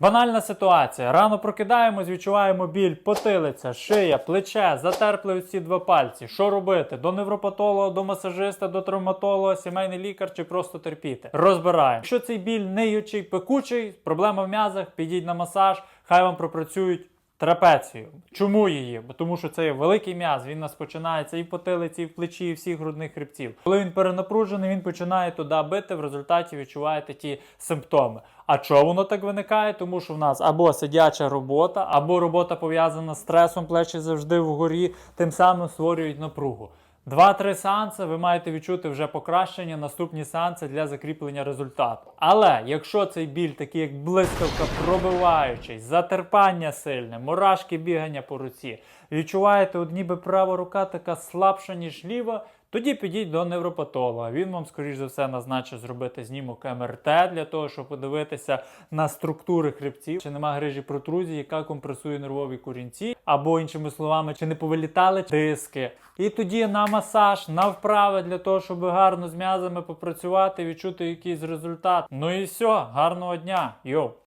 Банальна ситуація. Рано прокидаємось, відчуваємо біль, потилиця, шия, плече, затерпли усі два пальці. Що робити? До невропатолога, до масажиста, до травматолога, сімейний лікар чи просто терпіти. Розбираємо. Якщо цей біль ниючий, пекучий, проблема в м'язах, підіть на масаж, хай вам пропрацюють. Трапецію. Чому її? Бо тому що це є великий м'яз, він нас починається і в потилиці, і в плечі, і всіх грудних хребців. Коли він перенапружений, він починає туди бити, в результаті відчуваєте ті симптоми. А чого воно так виникає? Тому що в нас або сидяча робота, або робота пов'язана з стресом, плечі завжди вгорі, тим самим створюють напругу. Два-три сеанси ви маєте відчути вже покращення, наступні сеанси для закріплення результату. Але якщо цей біль такий, як блискавка пробиваючий, затерпання сильне, мурашки бігання по руці, відчуваєте, от ніби права рука така слабша, ніж ліва, тоді підіть до невропатолога. Він вам, скоріш за все, назначить зробити знімок МРТ для того, щоб подивитися на структури хребців, чи нема грижі протрузії, яка компресує нервові корінці, або іншими словами, чи не повилітали диски. І тоді на масаж, на вправи для того, щоб гарно з м'язами попрацювати, відчути якийсь результат. Ну і все, гарного дня, йоу!